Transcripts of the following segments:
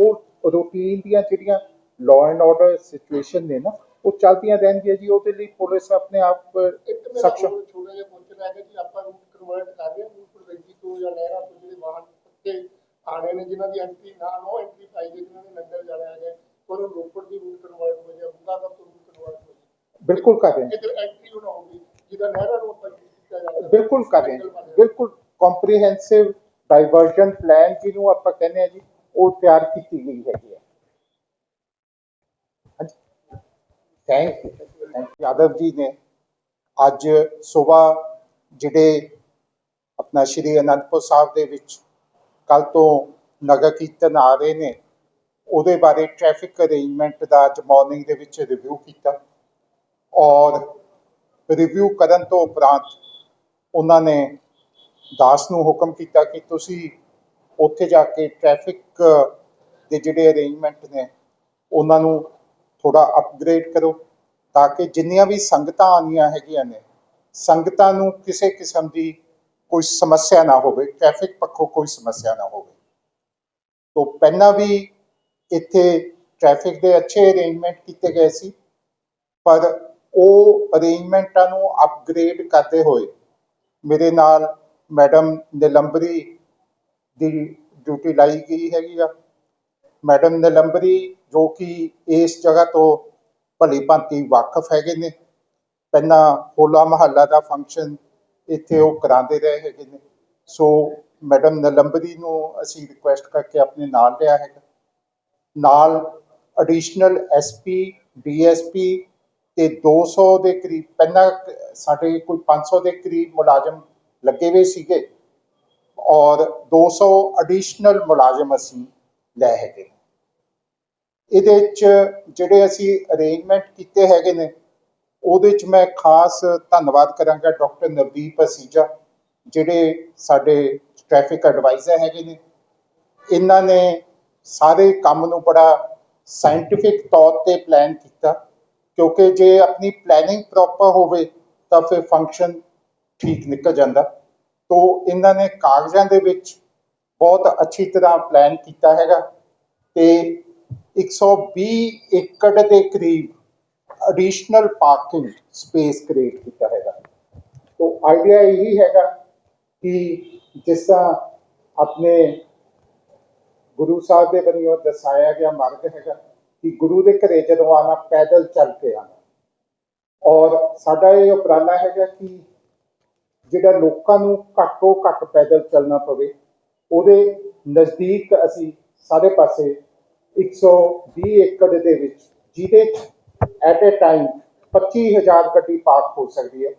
ਉਹ ਰੂਟੀਨ ਦੀਆਂ ਜਿਹੜੀਆਂ ਲਾਅ ਐਂਡ ਆਰਡਰ ਸਿਚੁਏਸ਼ਨ ਨੇ ਨਾ ਉਹ ਚੱਲਦੀਆਂ ਰਹਿਣਗੀਆਂ ਜੀ ਉਹਦੇ ਲਈ ਪੁਲਿਸ ਆਪਣੇ ਆਪ ਹੋਰ ਛੋਟਾ ਜਿਹਾ ਕੁਐਸਚਨ ਹੈ ਕਿ ਆਪਾਂ ਰੂਟ ਕਨਵਰਟ ਕਰ ਰਹੇ ਹਾਂ ਰੂਟ ਪ੍ਰਵੈਂਟੀ ਤੋਂ ਜਾਂ ਨਹਿਰਾਂ ਤੋਂ ਜਿਹੜੇ ਵਾਹਨ ਪੱਕੇ ਆਣੇ ਨੇ ਜਿਨ੍ਹਾਂ ਦੀ ਐਂਟਰੀ ਨਾ ਨੋ ਐਂਟਰੀ ਪਾਈ ਗਈ ਜਿਨ੍ਹਾਂ ਨੇ ਲੰਡਨ ਜਾਣਾ ਹੈਗਾ ਉਹਨਾਂ ਨੂੰ ਰੋਪੜ ਦੀ ਰੂਟ ਕਨਵਰਟ ਹੋ ਜਾਏ ਬੁੱਗਾ ਦਾ ਰੂਟ ਕਨਵਰਟ ਹੋ ਜਾਏ ਬਿਲਕੁਲ ਕਰ ਰਹੇ ਹਾਂ। ਐਂਟਰੀ ਹੋਣਾ ਹੋਊਗੀ ਜਿਹਦਾ ਨਹਿਰਾਂ ਆਪਾਂ use ਕੀਤਾ ਜਾਵੇ ਬਿਲਕੁਲ ਕਰ ਰਹੇ ਹਾਂ ਬਿਲਕੁਲ ਕੰਪਰੀਹੈਂਸਿਵ ਡਾਈਵਰਜਨ ਪਲਾਨ ਜਿਹਨੂੰ ਆਪਾਂ ਕਹਿੰਦੇ ਆ ਜੀ ਉਹ ਤਿਆਰ ਕੀਤੀ ਗਈ ਹੈਗੀ ਹੈ। ਥੈਂਕ ਯਾਦਵ ਜੀ ਨੇ ਅੱਜ ਸਵੇਰ ਜਿਹੜੇ ਆਪਣਾ ਸ਼੍ਰੀ ਅਨੰਦਪੁਰ ਸਾਹਿਬ ਦੇ ਵਿੱਚ ਕੱਲ ਤੋਂ ਨਗਰ ਕੀਰਤਨ ਆ ਰਹੇ ਨੇ, ਉਹਦੇ ਬਾਰੇ ਟ੍ਰੈਫਿਕ ਅਰੇਂਜਮੈਂਟ ਦਾ ਅੱਜ ਮਾਰਨਿੰਗ ਦੇ ਵਿੱਚ ਰਿਵਿਊ ਕੀਤਾ ਔਰ ਰਿਵਿਊ ਕਰਨ ਤੋਂ ਉਪਰੰਤ ਉਹਨਾਂ ਨੇ ਦਾਸ ਨੂੰ ਹੁਕਮ ਕੀਤਾ ਕਿ ਤੁਸੀਂ ਉੱਥੇ ਜਾ ਕੇ ਟ੍ਰੈਫਿਕ ਦੇ ਜਿਹੜੇ ਅਰੇਂਜਮੈਂਟ ਨੇ, ਉਹਨਾਂ ਨੂੰ ਥੋੜਾ ਅਪਗ੍ਰੇਡ ਕਰੋ ਤਾਂ ਕਿ ਜਿੰਨੀਆਂ ਵੀ ਸੰਗਤਾਂ ਆਉਂਦੀਆਂ ਹੈਗੀਆਂ ਨੇ, ਸੰਗਤਾਂ ਨੂੰ ਕਿਸੇ ਕਿਸਮ ਦੀ ਕੋਈ ਸਮੱਸਿਆ ਨਾ ਹੋਵੇ ਟ੍ਰੈਫਿਕ ਪੱਖੋਂ ਕੋਈ ਸਮੱਸਿਆ ਨਾ ਹੋਵੇ। ਤੋਂ ਪਹਿਲਾਂ ਵੀ ਇੱਥੇ ਟ੍ਰੈਫਿਕ ਦੇ ਅੱਛੇ ਅਰੇਂਜਮੈਂਟ ਕੀਤੇ ਗਏ ਸੀ, ਪਰ ਉਹ ਅਰੇਂਜਮੈਂਟਾਂ ਨੂੰ ਅਪਗ੍ਰੇਡ ਕਰਦੇ ਹੋਏ ਮੇਰੇ ਨਾਲ ਮੈਡਮ ਨਿਲੰਬਰੀ ਦੀ ਡਿਊਟੀ ਲਾਈ ਗਈ ਹੈਗੀ ਆ। ਮੈਡਮ ਨਿਲੰਬਰੀ ਜੋ ਕਿ ਇਸ ਜਗ੍ਹਾ ਤੋਂ ਭਲੀ ਭਾਂਤੀ ਵਾਕਫ ਹੈਗੇ ਨੇ। ਪਹਿਲਾਂ ਹੋਲਾ ਮਹੱਲਾ ਦਾ ਫੰਕਸ਼ਨ ਇੱਥੇ ਉਹ ਕਰਾਉਂਦੇ ਰਹੇ ਹੈਗੇ ਨੇ। ਸੋ ਮੈਡਮ ਨਿਲੰਬਰੀ ਨੂੰ ਅਸੀਂ ਰਿਕੁਐਸਟ ਕਰਕੇ ਆਪਣੇ ਨਾਲ ਲਿਆ ਹੈਗਾ। ਨਾਲ ਐਡੀਸ਼ਨਲ ਐਸਪੀ ਡੀਐਸਪੀ ਤੇ 200 ਦੇ ਕਰੀਬ, ਪਹਿਲਾਂ ਸਾਡੇ ਕੋਈ 500 ਦੇ ਕਰੀਬ ਮੁਲਾਜ਼ਮ ਲੱਗੇ ਹੋਏ ਸੀਗੇ। ਔਰ 200 ਐਡੀਸ਼ਨਲ ਮੁਲਾਜ਼ਮ ਅਸੀਂ ਲੈ ਹੈਗੇ ਨੇ। ਇਹਦੇ ਚ ਜਿਹੜੇ ਅਸੀਂ ਅਰੇਂਜਮੈਂਟ ਕੀਤੇ ਹੈਗੇ ਨੇ, ਉਹਦੇ ਚ ਮੈਂ ਖਾਸ ਧੰਨਵਾਦ ਕਰਾਂਗਾ ਡਾਕਟਰ ਨਵਦੀਪ ਅਸੀਜਾ, ਜਿਹੜੇ ਸਾਡੇ ਟ੍ਰੈਫਿਕ ਐਡਵਾਈਜ਼ਰ ਹੈਗੇ ਨੇ ਇਹਨਾਂ ਨੇ ਸਾਰੇ ਕੰਮ ਨੂੰ ਬੜਾ ਸਾਇੰਟਿਫਿਕ ਤੌਰ ਤੇ ਪਲਾਨ ਕੀਤਾ, ਕਿਉਂਕਿ ਜੇ ਆਪਣੀ ਪਲੈਨਿੰਗ ਪ੍ਰੋਪਰ ਹੋਵੇ ਤਾਂ ਫਿਰ ਫੰਕਸ਼ਨ ਠੀਕ ਨਿਕਲ ਜਾਂਦਾ ਤੋਂ ਇਹਨਾਂ ਨੇ ਕਾਗਜ਼ਾਂ ਦੇ ਵਿੱਚ ਬਹੁਤ ਅੱਛੀ ਤਰ੍ਹਾਂ ਪਲਾਨ ਕੀਤਾ ਹੈਗਾ ਤੇ 120 ਏਕੜ ਦੇ ਕਰੀਬ ਐਡੀਸ਼ਨਲ ਪਾਰਕਿੰਗ ਸਪੇਸ ਕ੍ਰੀਏਟ ਕੀਤਾ ਹੈਗਾ। ਤੋਂ ਆਈਡੀਆ ਇਹੀ ਹੈਗਾ ਕਿ ਜਿਸ ਤਰ੍ਹਾਂ ਆਪਣੇ ਗੁਰੂ ਸਾਹਿਬ ਦੇ ਵੱਲੋਂ ਦਰਸਾਇਆ ਗਿਆ ਮਾਰਗ ਹੈਗਾ ਕਿ ਗੁਰੂ ਦੇ ਘਰੇ ਜਦੋਂ ਆਣਾ ਪੈਦਲ ਚੱਲ ਕੇ ਆਣਾ ਔਰ ਸਾਡਾ ਇਹ ਉਪਰਾਲਾ ਹੈਗਾ ਕਿ ਜਿਹੜਾ ਲੋਕਾਂ ਨੂੰ ਘੱਟੋ ਘੱਟ ਪੈਦਲ ਚੱਲਣਾ ਪਵੇ, ਉਹਦੇ ਨਜ਼ਦੀਕ ਅਸੀਂ ਸਾਰੇ ਪਾਸੇ 120 ਏਕੜ ਦੇ ਵਿੱਚ ਜਿਹਦੇ ਐਟ ਅ ਟਾਈਮ 25000 ਗੱਡੀ ਪਾਰਕ ਹੋ ਸਕਦੀ ਹੈ।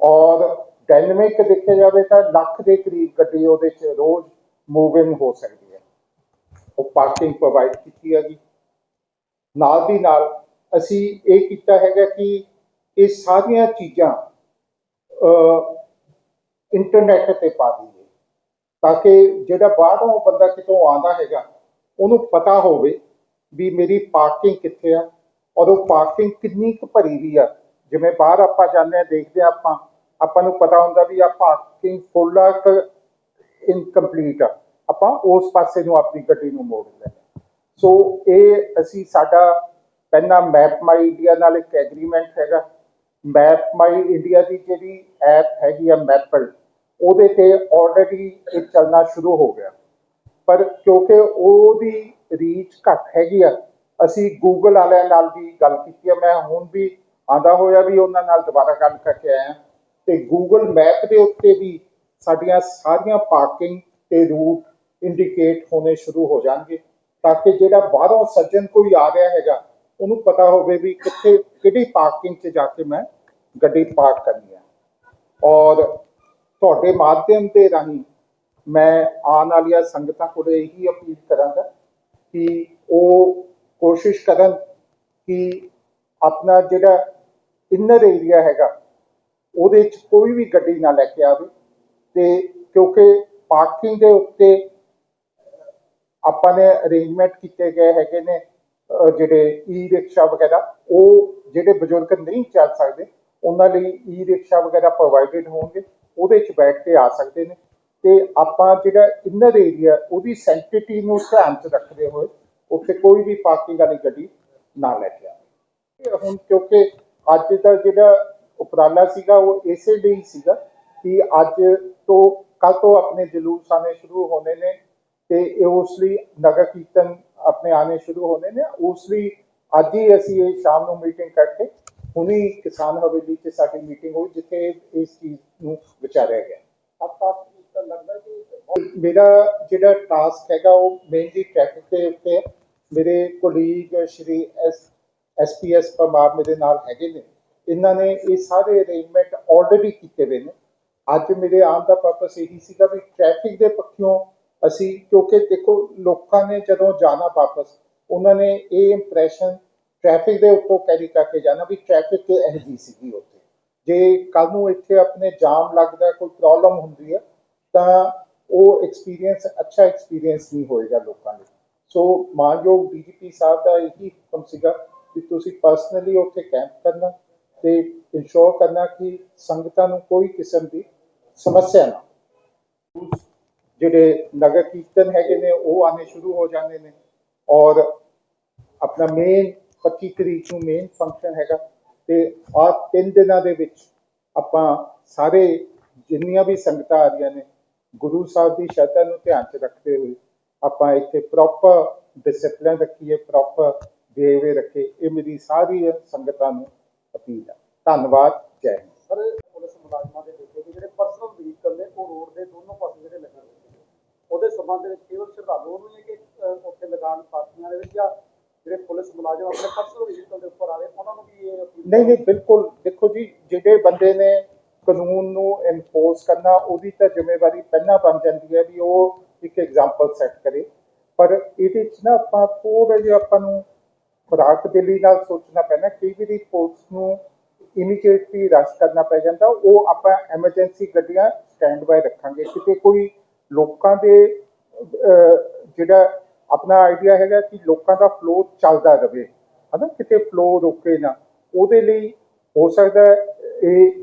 ਔਰ ਡਾਇਨਾਮਿਕ ਦੇਖਿਆ ਜਾਵੇ ਤਾਂ ਲੱਖ ਦੇ ਕਰੀਬ ਗੱਡੀ ਉਹਦੇ 'ਚ ਰੋਜ਼ ਮੂਵ ਇਨ ਹੋ ਸਕਦੀ ਹੈ। ਉਹ ਪਾਰਕਿੰਗ ਪ੍ਰੋਵਾਈਡ ਕੀਤੀ ਹੈਗੀ। ਨਾਲ ਦੀ ਨਾਲ ਅਸੀਂ ਇਹ ਕੀਤਾ ਹੈਗਾ ਕਿ ਇਹ ਸਾਰੀਆਂ ਚੀਜ਼ਾਂ ਇੰਟਰਨੈਟ ਤੇ ਪਾ ਦਈਏ, ਤਾਂ ਕਿ ਜਿਹੜਾ ਬਾਹਰੋਂ ਬੰਦਾ ਕਿਤੋਂ ਆਉਂਦਾ ਹੈਗਾ, ਉਹਨੂੰ ਪਤਾ ਹੋਵੇ ਵੀ ਮੇਰੀ ਪਾਰਕਿੰਗ ਕਿੱਥੇ ਆ ਔਰ ਉਹ ਪਾਰਕਿੰਗ ਕਿੰਨੀ ਕੁ ਭਰੀ ਵੀ ਆ। ਜਿਵੇਂ ਬਾਹਰ ਆਪਾਂ ਜਾਂਦੇ ਆ ਦੇਖਦੇ ਆ ਆਪਾਂ ਆਪਾਂ ਨੂੰ ਪਤਾ ਹੁੰਦਾ ਵੀ ਆ ਪਾਰਕਿੰਗ ਫੁੱਲ ਆ ਕਿ ਇਨਕੰਪਲੀਟ ਆ। ਆਪਾਂ ਉਸ ਪਾਸੇ ਨੂੰ ਆਪਣੀ ਗੱਡੀ ਨੂੰ ਮੋੜ ਲੈਂਦੇ ਹਾਂ। ਸੋ ਇਹ ਅਸੀਂ ਸਾਡਾ ਪਹਿਲਾਂ ਮੈਪ ਮਾਈ ਇੰਡੀਆ ਨਾਲ ਇੱਕ ਐਗਰੀਮੈਂਟ ਹੈਗਾ। ਮੈਪ ਮਾਈ ਇੰਡੀਆ ਦੀ ਜਿਹੜੀ ਐਪ ਹੈਗੀ ਆ ਮੈਪਲ ਉਹਦੇ ਤੇ ਆਲਰੇਡੀ ਇਹ ਚੱਲਣਾ ਸ਼ੁਰੂ ਹੋ ਗਿਆ। ਪਰ ਕਿਉਂਕਿ ਉਹਦੀ ਰੀਚ ਘੱਟ ਹੈਗੀ ਆ, ਅਸੀਂ ਗੂਗਲ ਵਾਲਿਆਂ ਨਾਲ ਵੀ ਗੱਲ ਕੀਤੀ ਆ। ਮੈਂ ਹੁਣ ਵੀ ਆਂਦਾ ਹੋਇਆ ਵੀ ਉਹਨਾਂ ਨਾਲ ਦੁਬਾਰਾ ਗੱਲ ਕਰਕੇ ਆਇਆ। ਤੇ ਗੂਗਲ ਮੈਪ ਦੇ ਉੱਤੇ ਵੀ ਸਾਡੀਆਂ ਸਾਰੀਆਂ ਪਾਰਕਿੰਗ ਤੇ ਰੂਟ ਇੰਡੀਕੇਟ ਹੋਣੇ ਸ਼ੁਰੂ ਹੋ ਜਾਣਗੇ। ਤਾਂ ਕਿ ਜਿਹੜਾ ਬਾਹਰੋਂ ਸੱਜਣ ਕੋਈ ਆ ਰਿਹਾ ਹੈਗਾ, ਉਹਨੂੰ ਪਤਾ ਹੋਵੇ ਵੀ ਕਿੱਥੇ, ਕਿਹੜੀ ਪਾਰਕਿੰਗ 'ਚ ਜਾ ਕੇ ਮੈਂ ਗੱਡੀ ਪਾਰਕ ਕਰਨੀ ਹੈ ਔਰ ਤੁਹਾਡੇ ਮਾਧਿਅਮ ਦੇ ਰਾਹੀਂ ਮੈਂ ਆਉਣ ਵਾਲੀਆਂ ਸੰਗਤਾਂ ਕੋਲ ਇਹੀ ਅਪੀਲ ਕਰਾਂਗਾ ਕਿ ਉਹ ਕੋਸ਼ਿਸ਼ ਕਰਨ ਕਿ ਆਪਣਾ ਜਿਹੜਾ ਇਨਰ ਏਰੀਆ ਹੈਗਾ, ਉਹਦੇ 'ਚ ਕੋਈ ਵੀ ਗੱਡੀ ਨਾ ਲੈ ਕੇ ਆਵੇ ਤੇ ਕਿਉਂਕਿ ਪਾਰਕਿੰਗ ਦੇ ਉੱਤੇ ਆਪਾਂ ਨੇ ਅਰੇਂਜਮੈਂਟ ਕੀਤੇ ਗਏ ਹੈਗੇ ਨੇ ਜਿਹੜੇ ਈ ਰਿਕਸ਼ਾ ਵਗੈਰਾ, ਉਹ ਜਿਹੜੇ ਬਜ਼ੁਰਗ ਨਹੀਂ ਚੱਲ ਸਕਦੇ, ਉਹਨਾਂ ਲਈ ਈ ਰਿਕਸ਼ਾ ਵਗੈਰਾ ਪ੍ਰੋਵਾਈਡਡ ਹੋਣਗੇ। ਉਹਦੇ 'ਚ ਬੈਠ ਕੇ ਆ ਸਕਦੇ ਨੇ। ਤੇ ਆਪਾਂ ਜਿਹੜਾ ਇਨਰ ਏਰੀਆ ਉਹਦੀ ਸੈਂਟੀਟੀ ਨੂੰ ਧਿਆਨ 'ਚ ਰੱਖਦੇ ਹੋਏ ਉੱਥੇ ਕੋਈ ਵੀ ਪਾਰਕਿੰਗ ਵਾਲੀ ਗੱਡੀ ਨਾ ਲੈ ਕੇ ਆਵੇ। ਹੁਣ ਕਿਉਂਕਿ ਅੱਜ ਦਾ ਜਿਹੜਾ ਉਪਰਾਲਾ ਸੀਗਾ, ਉਹ ਇਸੇ ਲਈ ਸੀਗਾ ਕਿ ਅੱਜ ਤੋਂ ਕੱਲ ਤੋਂ ਆਪਣੇ ਜਲੂਸ ਆਣੇ ਸ਼ੁਰੂ ਹੋਣੇ ਨੇ ਤੇ ਇਹ ਉਸ ਲਈ ਨਗਰ ਕੀਰਤਨ ਆਪਣੇ ਆਣੇ ਸ਼ੁਰੂ ਹੋਣੇ ਨੇ। ਉਸ ਲਈ ਅੱਜ ਹੀ ਅਸੀਂ ਇਹ ਸ਼ਾਮ ਨੂੰ ਮੀਟਿੰਗ ਕਰਕੇ ਹੁਣੀ ਕਿਸਾਨ ਹਵੇਲੀ 'ਚ ਸਾਡੀ ਮੀਟਿੰਗ ਹੋਈ ਜਿੱਥੇ ਇਸ ਚੀਜ਼ ਨੂੰ ਵਿਚਾਰਿਆ ਗਿਆ। ਆਪਾਂ ਤਾਂ ਲੱਗਦਾ ਕਿ ਮੇਰਾ ਜਿਹੜਾ ਟਾਸਕ ਹੈਗਾ ਉਹ ਮੇਨਲੀ ਟ੍ਰੈਫਿਕ ਦੇ ਉੱਤੇ ਮੇਰੇ colleague Shri S SPS Parmar ਮੇਰੇ ਨਾਲ ਹੈਗੇ ਨੇ। ਇਹਨਾਂ ਨੇ ਇਹ ਸਾਰੇ ਅਰੇਂਜਮੈਂਟ ਆਲਰੇਡੀ ਕੀਤੇ ਹੋਏ ਨੇ। ਅੱਜ ਮੇਰੇ ਆਉਣ ਦਾ ਪਰਪਸ ਇਹੀ ਸੀਗਾ ਵੀ ਟ੍ਰੈਫਿਕ ਦੇ ਪੱਖੋਂ ਅਸੀਂ ਕਿਉਂਕਿ ਦੇਖੋ ਲੋਕਾਂ ਨੇ ਜਦੋਂ ਜਾਣਾ ਵਾਪਸ ਉਹਨਾਂ ਨੇ ਇਹ ਇੰਪ੍ਰੈਸ਼ਨ ਟ੍ਰੈਫਿਕ ਦੇ ਉੱਪਰ ਕੈਰੀ ਕਰਕੇ ਜਾਣਾ ਵੀ ਟ੍ਰੈਫਿਕ ਇਹ ਜੀ ਸੀਗੀ ਉੱਥੇ। ਜੇ ਕੱਲ ਨੂੰ ਇੱਥੇ ਆਪਣੇ ਜਾਮ ਲੱਗਦਾ, ਕੋਈ ਪ੍ਰੋਬਲਮ ਹੁੰਦੀ ਹੈ ਤਾਂ ਉਹ ਐਕਸਪੀਰੀਅੰਸ ਅੱਛਾ ਐਕਸਪੀਰੀਅੰਸ ਨਹੀਂ ਹੋਏਗਾ ਲੋਕਾਂ ਲਈ। ਸੋ ਮਾਨਯੋਗ ਡੀਜੀਪੀ ਸਾਹਿਬ ਦਾ ਇਹੀ ਹੁਕਮ ਸੀਗਾ ਕਿ ਤੁਸੀਂ ਪਰਸਨਲੀ ਉੱਥੇ ਕੈਂਪ ਕਰਨਾ ਤੇ ਇਨਸ਼ੋਰ ਕਰਨਾ ਕਿ ਸੰਗਤਾਂ ਨੂੰ ਕੋਈ ਕਿਸਮ ਦੀ ਸਮੱਸਿਆ ਨਾ ਜਿਹੜੇ ਨਗਰ ਕੀਰਤਨ ਹੈਗੇ ਨੇ, ਉਹ ਆਨੇ ਸ਼ੁਰੂ ਹੋ ਜਾਂਦੇ ਨੇ ਔਰ ਆਪਣਾ ਮੇਨ 25 ਤਰੀਕ ਨੂੰ ਮੇਨ ਫੰਕਸ਼ਨ ਹੈਗਾ ਤੇ ਆ ਤਿੰਨ ਦਿਨਾਂ ਦੇ ਵਿੱਚ ਆਪਾਂ ਸਾਰੇ ਜਿੰਨੀਆਂ ਵੀ ਸੰਗਤਾਂ ਆ ਰਹੀਆਂ ਨੇ, ਗੁਰੂ ਸਾਹਿਬ ਦੀ ਸ਼ਰਧਾ ਨੂੰ ਧਿਆਨ 'ਚ ਰੱਖਦੇ ਹੋਏ ਆਪਾਂ ਇੱਥੇ ਪ੍ਰੋਪਰ ਡਿਸਪਲਿਨ ਰੱਖੀਏ ਪ੍ਰੋਪਰ ਬਿਹੇਵੀਅਰ ਰੱਖੇ, ਇਹ ਮੇਰੀ ਸਾਰੀ ਸੰਗਤਾਂ ਨੂੰ ਅਪੀਲ ਹੈ ਧੰਨਵਾਦ, ਜੈ ਹਿੰਦ। ਸਰ ਪੁਲਿਸ ਮੁਲਾਜ਼ਮਾਂ ਦੇ ਦੇਖੇ ਕਿ ਜਿਹੜੇ ਪਰਸਨਲ ਵਹੀਕਲ ਨੇ, ਉਹ ਰੋਡ ਦੇ ਦੋਨੋਂ ਪਾਸੇ ਜਿਹੜੇ ਲੱਗੇ ਹੋਏ ਉਹਦੇ ਸੰਬੰਧ ਵਿੱਚ ਕੇਵਲ ਸ਼ਰਧਾਲੂ ਨੂੰ ਹੀ ਹੈ ਕਿ ਉੱਥੇ ਲਗਾਉਣ ਪਾਰਟੀਆਂ ਦੇ ਵਿੱਚ ਜਾਂ ਜਿਹੜੇ ਪੁਲਿਸ ਮੁਲਾਜ਼ਮ ਆਪਣੇ ਪਰਸਨਲ ਵਹੀਕਲ ਦੇ ਉੱਪਰ ਆ ਰਹੇ, ਉਹਨਾਂ ਨੂੰ ਵੀ ਇਹ ਨਹੀਂ ਨਹੀਂ, ਬਿਲਕੁਲ, ਦੇਖੋ ਜੀ, ਜਿਹੜੇ ਬੰਦੇ ਨੇ ਕਾਨੂੰਨ ਨੂੰ ਇਨਫੋਰਸ ਕਰਨਾ, ਉਹਦੀ ਤਾਂ ਜ਼ਿੰਮੇਵਾਰੀ ਪਹਿਲਾਂ ਬਣ ਜਾਂਦੀ ਹੈ ਵੀ ਉਹ ਇੱਕ ਐਗਜ਼ਾਮਪਲ ਸੈੱਟ ਕਰੇ। ਪਰ ਇਹਦੇ 'ਚ ਨਾ ਆਪਾਂ ਥੋੜਾ ਜਿਹਾ ਆਪਾਂ ਨੂੰ ਖੁਰਾਕ ਦਿਲੀ ਨਾਲ ਸੋਚਣਾ ਪੈਣਾ, ਕਈ ਵਾਰੀ ਪੁਲਿਸ ਨੂੰ ਇਮੀਡੀਏਟਲੀ ਰਸ਼ ਕਰਨਾ ਪੈ ਜਾਂਦਾ, ਉਹ ਆਪਾਂ ਐਮਰਜੈਂਸੀ ਗੱਡੀਆਂ ਸਟੈਂਡ ਬਾਈ ਰੱਖਾਂਗੇ। ਕਿਤੇ ਕੋਈ ਲੋਕਾਂ ਦੇ ਜਿਹੜਾ ਆਪਣਾ ਆਈਡੀਆ ਹੈਗਾ ਕਿ ਲੋਕਾਂ ਦਾ ਫਲੋ ਚੱਲਦਾ ਰਵੇ ਹਨਾ? ਕਿਤੇ ਫਲੋ ਰੁਕੇ ਨਾ, ਉਹਦੇ ਲਈ ਹੋ ਸਕਦਾ ਹੈ ਇਹ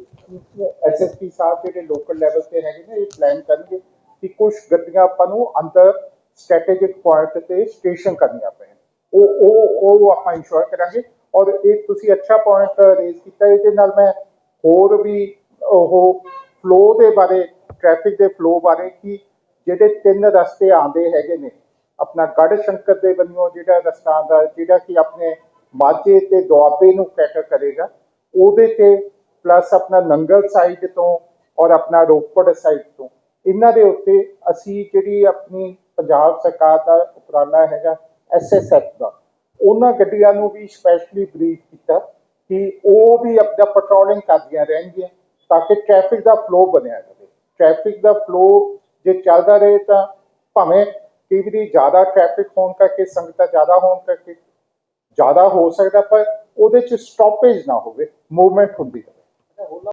ਐਸਐਸਪੀ ਸਾਹਿਬ ਜਿਹੜੇ ਲੋਕਲ ਲੈਵਲ ਤੇ ਹੈਗੇ ਨੇ, ਇਹ ਪਲਾਨ ਕਰਨਗੇ ਕਿ ਕੁਝ ਗੱਡੀਆਂ ਆਪਾਂ ਨੂੰ ਅੰਦਰ ਸਟ੍ਰੈਟੇਜਿਕ ਪੁਆਇੰਟ ਤੇ ਸਟੇਸ਼ਨ ਕਰਨੀਆਂ ਪੈਣ। ਉਹ ਉਹ ਉਹ ਆਪਾਂ ਇੰਸ਼ੋਰ ਕਰਾਂਗੇ ਔਰ ਇਹ ਤੁਸੀਂ ਅੱਛਾ ਪੁਆਇੰਟ ਰੇਜ਼ ਕੀਤਾ, ਇਹਦੇ ਨਾਲ ਮੈਂ ਹੋਰ ਵੀ ਉਹ ਫਲੋ ਦੇ ਬਾਰੇ ਟ੍ਰੈਫਿਕ ਦੇ ਫਲੋ ਬਾਰੇ ਕਿ ਜਿਹੜੇ ਤਿੰਨ ਰਸਤੇ ਆਉਂਦੇ ਹੈਗੇ ਨੇ ਆਪਣਾ ਗੜ ਸ਼ੰਕਰ ਦੇ ਵੱਲੋਂ ਜਿਹੜਾ ਰਸਤਾ ਆਉਂਦਾ ਜਿਹੜਾ ਕਿ ਆਪਣੇ ਮਾਝੇ ਤੇ ਦੁਆਬੇ ਨੂੰ ਕੈਟਰ ਕਰੇਗਾ, ਉਹਦੇ ਤੇ ਪਲੱਸ ਆਪਣਾ ਨੰਗਲ ਸਾਈਡ ਤੋਂ ਔਰ ਆਪਣਾ ਰੋਪੜ ਸਾਈਡ ਤੋਂ। ਇਹਨਾਂ ਦੇ ਉੱਤੇ ਅਸੀਂ ਜਿਹੜੀ ਆਪਣੀ ਪੰਜਾਬ ਸਰਕਾਰ ਦਾ ਉਪਰਾਲਾ ਹੈਗਾ ਐਸਐਸਐਫ ਦਾ। ਉਹਨਾਂ ਗੱਡੀਆਂ ਨੂੰ ਵੀ ਸਪੈਸ਼ਲੀ ਬਰੀਫ ਕੀਤਾ ਕਿ ਉਹ ਵੀ ਆਪਣਾ ਪੈਟਰੋਲਿੰਗ ਕਰਦੀਆਂ ਰਹਿਣਗੀਆਂ ਤਾਂ ਕਿ ਟ੍ਰੈਫਿਕ ਦਾ ਫਲੋ ਬਣਿਆ ਰਹੇ। ਟ੍ਰੈਫਿਕ ਦਾ ਫਲੋ ਜੇ ਚੱਲਦਾ ਰਹੇ ਤਾਂ ਭਾਵੇਂ ਕਈ ਜ਼ਿਆਦਾ ਟ੍ਰੈਫਿਕ ਹੋਣ ਕਰਕੇ, ਸੰਗਤਾਂ ਜ਼ਿਆਦਾ ਹੋਣ ਕਰਕੇ, ਜ਼ਿਆਦਾ ਹੋ ਸਕਦਾ, ਪਰ ਉਹਦੇ ਚ ਸਟਾਪੇਜ ਨਾ ਹੋਵੇ ਮੂਵਮੈਂਟ ਹੁੰਦੀ ਰਹੇ।